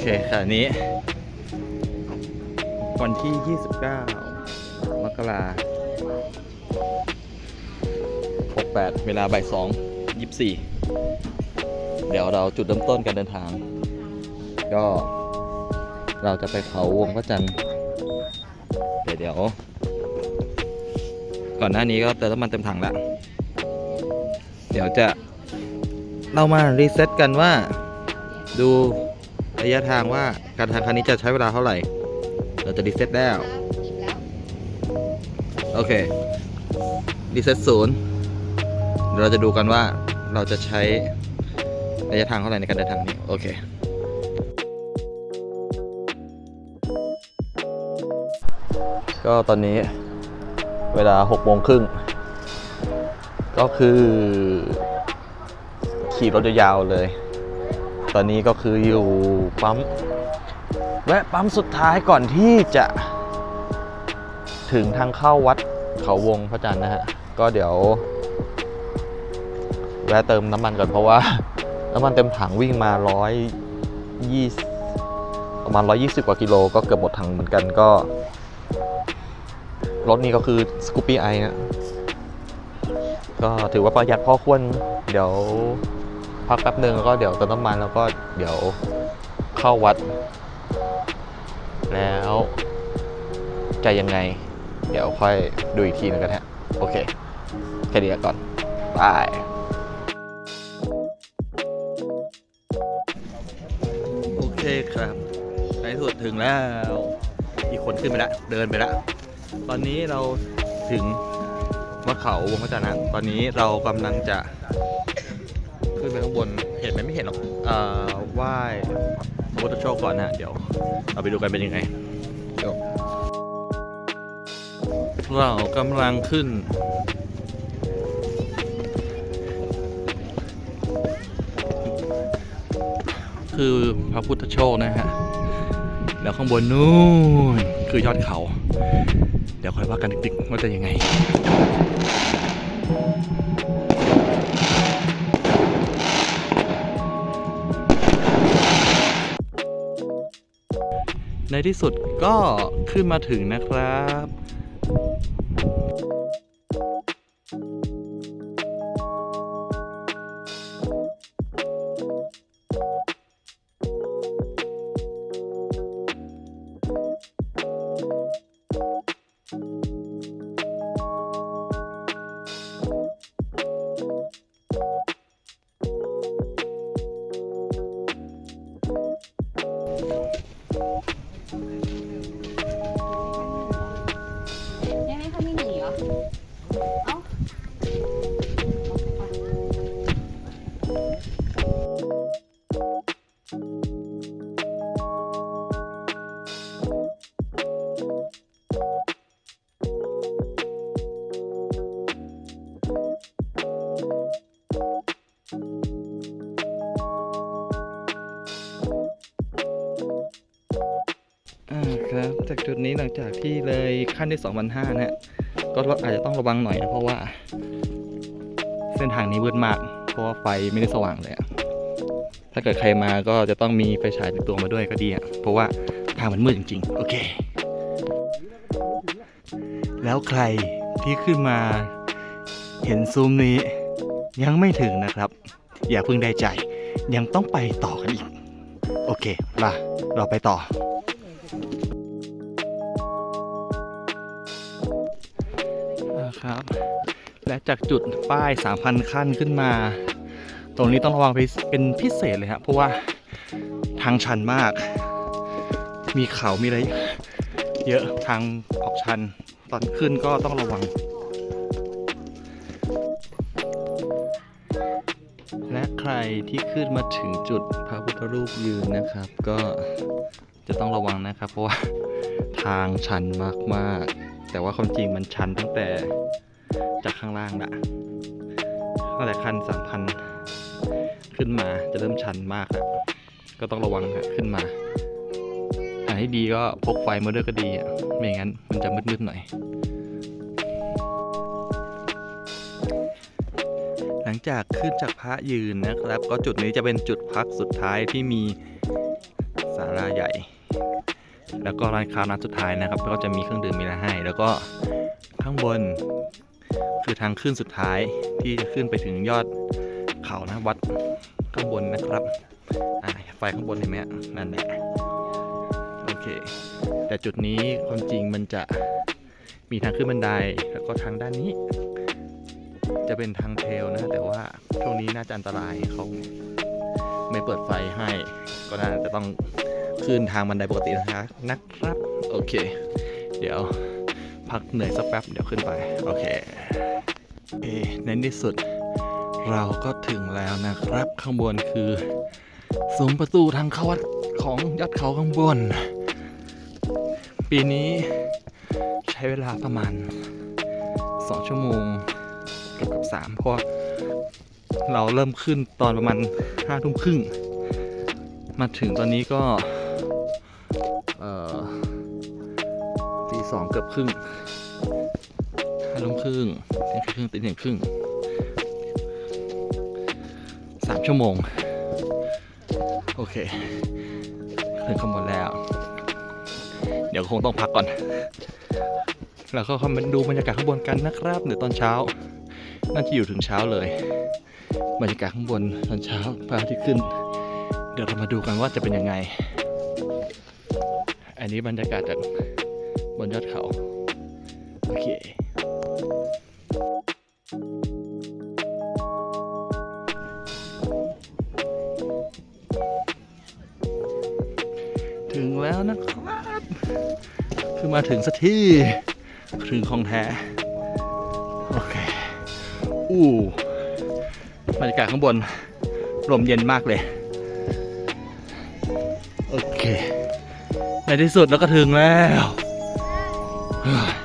เคค่ะนี้ วันที่ 29 มกรา68 เวลาบ่าย2 24 เดี๋ยวเราจุดเริ่มต้นการเดินทาง ก็เราจะไปเขาวงพระจันทร์เดี๋ยวเดี๋ยว ก่อนหน้านี้ก็เติมน้ำมันเต็มถังแล้วเดี๋ยวจะเรามารีเซ็ตกันว่าดู ระยะทางว่าการทางครั้งนี้จะใช้เวลาเท่าไหร่ เราจะรีเซ็ตแล้ว โอเค รีเซ็ตศูนย์เดี๋ยวเราจะดูกันว่าเราจะใช้ระยะทางเท่าไหร่ในการเดินทางนี้ โอเค ก็ตอนนี้เวลา6โมงครึ่ง ก็คือ ขี่รถยาวๆเลย ตอนนี้ก็คืออยู่ปั๊มแวะปั๊มสุดท้ายก่อนที่จะถึงทางเข้าวัดเขาวงพระจันทร์นะฮะ ก็เดี๋ยว แวะเติมน้ำมันก่อนเพราะว่า น้ำมันเต็มถังวิ่งมาร้อยยี่ประมาณ120กว่ากิโลก็เกือบหมดถังเหมือนกันก็ รถนี้ก็คือสกูปปี้ไอนะก็ถือว่าประหยัดพอควรเดี๋ยว พักแป๊บหนึ่งแล้วก็เดี๋ยวเติมน้ำมันแล้วก็เดี๋ยวเข้าวัด แล้วจะยังไง เดี๋ยวค่อยดูอีกทีหนึงกันฮะ โอเค แค่นี้ก่อนบายโอเคครับในสุดถึงแล้ว อีกคนขึ้นไปแล้ว เดินไปแล้ว ตอนนี้เราถึงวัดเขาวงพระจันทร์นะตอนนี้เรากำลังจะ ไปข้างบน เห็นไหมไม่เห็นหรอกเอ่อไหว้พระพุทธโชคก่อนนะเดี๋ยวเราไปดูกันเป็นยังไงเดี๋ยวเรากำลังขึ้น คือพระพุทธโชคนะฮะ แล้วข้างบนนู่นคือยอดเขา เดี๋ยวค่อยว่ากันดึกๆว่าจะยังไง ในที่สุดก็ขึ้นมาถึงนะครับ จุดนี้หลังจากที่เลยขั้นที่2 5 0 0นะฮะก็อาจจะต้องระวังหน่อยนะเพราะว่า เส้นทางนี้มืดมาก เพราะว่าไฟไม่ได้สว่างเลยอะถ้าเกิดใครมาก็จะต้องมีไฟฉายติดตัวมาด้วยก็ดีอะเพราะว่าทางมันมืดจริงๆ โอเค แล้วใครที่ขึ้นมาเห็นซูมนี้ยังไม่ถึงนะครับ อย่าเพิ่งได้ใจ ยังต้องไปต่อกันอีก โอเคล่ะเราไปต่อ นะครับ และจากจุดป้าย 3,000 ขั้นขึ้นมา ตรงนี้ต้องระวังเป็นพิเศษเลยครับเพราะว่าทางชันมาก มีเขามีอะไรเยอะทางออกชัน ตอนขึ้นก็ต้องระวัง และใครที่ขึ้นมาถึงจุดพระพุทธรูปยืนนะครับ ก็จะต้องระวังนะครับ เพราะว่าทางชันมาก ๆ แต่ว่าความจริงมันชันตั้งแต่จากข้างล่างละตั้งแต่คันสามพันขึ้นมาจะเริ่มชันมากแล้วก็ต้องระวังนะขึ้นมาอันที่ดีก็พกไฟมาด้วยก็ดีอะไม่อย่างนั้นมันจะมืดๆหน่อย หลังจากขึ้นจากพระยืนนะครับ ก็จุดนี้จะเป็นจุดพักสุดท้ายที่มีศาลาใหญ่ แล้วก็ร้านค้าร้านสุดท้ายนะครับ ก็จะมีเครื่องดื่มมีอะไรให้ แล้วก็ข้างบน คือทางขึ้นสุดท้ายที่จะขึ้นไปถึงยอดเขานะวัดข้างบนนะครับไฟข้างบนเห็นไหมนั่นแหละโอเค แต่จุดนี้ความจริงมันจะมีทางขึ้นบันไดแล้วก็ทางด้านนี้ จะเป็นทางเทลนะ แต่ว่าช่วงนี้น่าจะอันตรายเขาไม่เปิดไฟให้ ก็น่าจะต้อง ขึ้นทางบันไดปกตินะคะนะครับ โอเค เดี๋ยวพักเหนื่อยสักแป๊บ เดี๋ยวขึ้นไป โอเคเอในที่สุด เราก็ถึงแล้วนะครับ ข้างบนคือซุ้มประตูทางเข้าวัดของยอดเขาข้างบน ปีนี้ใช้เวลาประมาณ 2 ชั่วโมงเกือบกับสามเพราะเราเริ่มขึ้นตอนประมาณห้าทุ่มครึ่ง มาถึงตอนนี้ก็ สองเกือบครึ่งห้าทุ่มครึ่งเที่ยงครึ่งตีหนึ่งครึ่งสามชั่วโมง โอเคถึงข้างบนแล้ว เดี๋ยวคงต้องพักก่อน แล้วก็เข้ามาดูบรรยากาศข้างบนกันนะครับเดี๋ยวตอนเช้า น่าจะอยู่ถึงเช้าเลย บรรยากาศข้างบนตอนเช้าพระอาทิตย์ขึ้น เดี๋ยวเรามาดูกันว่าจะเป็นยังไง อันนี้บรรยากาศจาก บนยอดเขา โอเคถึงแล้วนะครับคือมาถึงสักที่ ถึงของแท้ โอเค อู้บรรยากาศข้างบนลมเย็นมากเลย โอเค ในที่สุดเราก็ถึงแล้ว 啊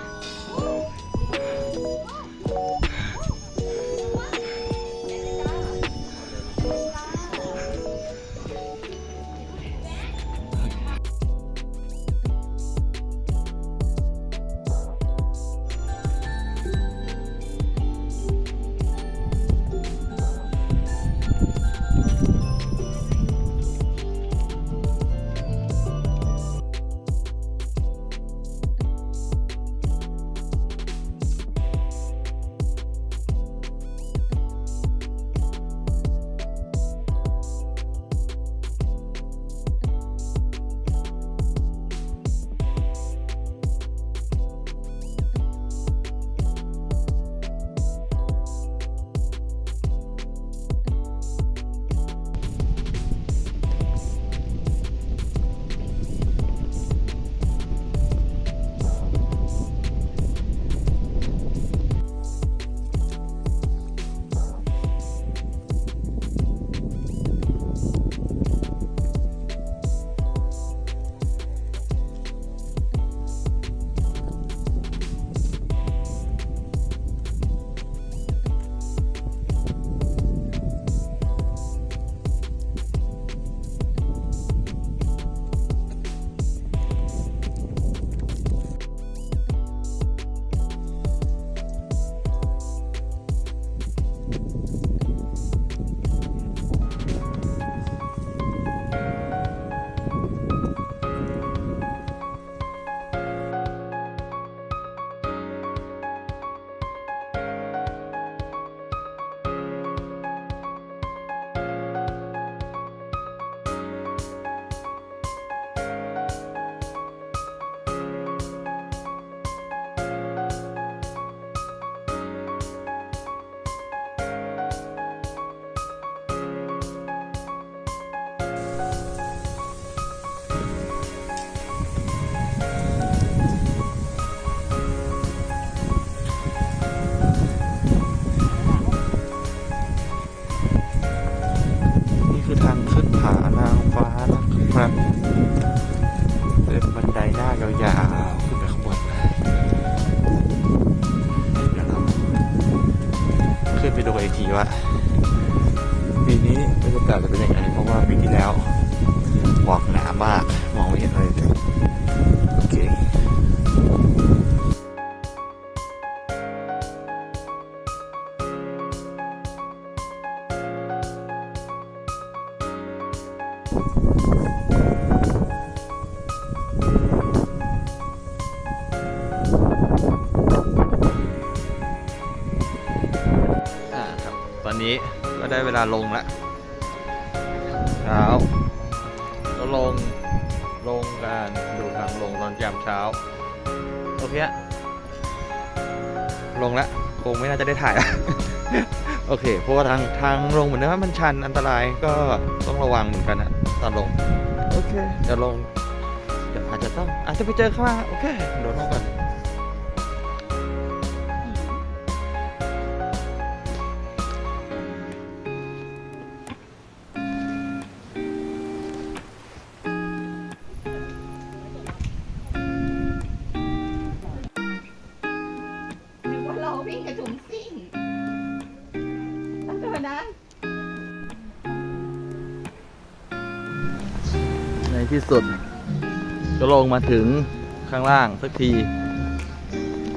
านางฟ้านะครับเป็นบันไดหน้ายาวๆขึ้นไปข้างบนเดี๋ยวเราขึ้นไปดูอีกทีว่าปีนี้บรรยากาศจะเป็นยังไงเพราะว่าปีที่แล้ว อ่าครับ ตอนนี้ก็ได้เวลาลงแล้วเช้าก็ลง ลงการดูทางลงตอนยามเช้า โอเคลงแล้วคงไม่น่าจะได้ถ่าย โอเค เพราะว่าทางทางลงเหมือนว่ามันชันอันตรายก็ต้องระวังเหมือนกันนะ ตอนลง โอเค เดี๋ยวลง เดี๋ยวอาจจะต้องอาจจะไปเจอข้างล่างโอเคเดี๋ยวลงก่อน ที่สุด ก็ลงมาถึงข้างล่างสักที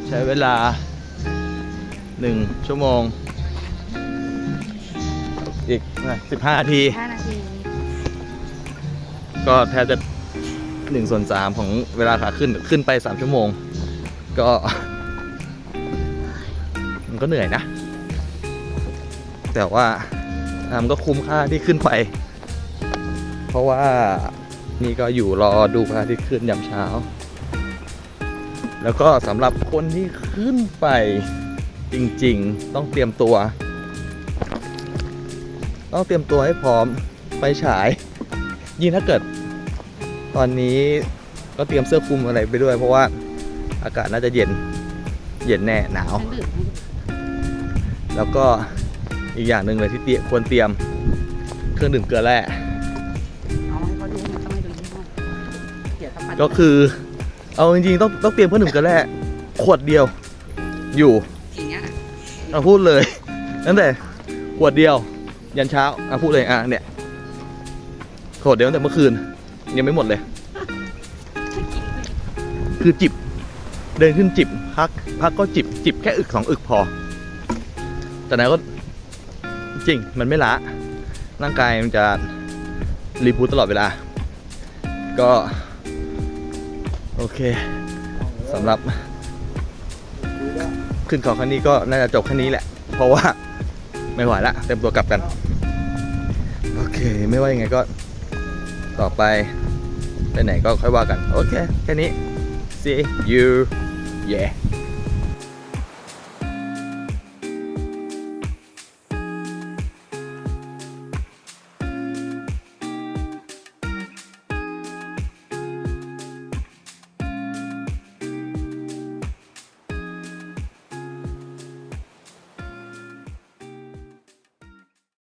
ใช้เวลาหนึ่งชั่วโมง อีกสิบห้านาทีห้านาที ก็แทบจะหนึ่งส่วนสามของเวลาขาขึ้นขึ้นไปสามชั่วโมง ก็ มันก็เหนื่อยนะ แต่ว่าอะมันก็คุ้มค่าที่ขึ้นไป เพราะว่า นี่ก็อยู่รอดูพระอาทิตย์ขึ้นยามเช้า แล้วก็สำหรับคนที่ขึ้นไปจริงๆ ต้องเตรียมตัว ต้องเตรียมตัวให้พร้อมไปฉาย ยิ่งถ้าเกิด ตอนนี้ก็เตรียมเสื้อคลุมอะไรไปด้วย เพราะว่าอากาศน่าจะเย็นเย็นแน่หนาว แล้วก็อีกอย่างหนึ่งเลยที่เตรียควรเตรียมเครื่องดื่มเกลือแร่ ก็คือ เอาจริงๆต้องต้องเตรียมเครื่องดื่มเกลือแร่ขวดเดียว อยู่อย่างเงี้ยเอาพูดเลยตั้งแต่ขวดเดียว ยันเช้าเอาพูดเลยอะเนี่ยขวดเดียวตั้งแต่เมื่อคืน ยังไม่หมดเลย คือจิบ เดินขึ้นจิบพัก พักก็จิบจิบแค่อึกสองอึกพอ แต่นั้นก็จริงมันไม่ละร่างกายมันจะรีบูตตลอดเวลา ก็ โอเคสำหรับขึ้นเขาครั้งนี้ก็น่าจะจบแค่นี้แหละ เพราะว่าไม่ไหวละเต็มตัวกลับกัน โอเค ไม่ว่ายังไงก็ต่อไปไปไหนก็ค่อยว่ากัน โอเค แค่นี้ see you yeah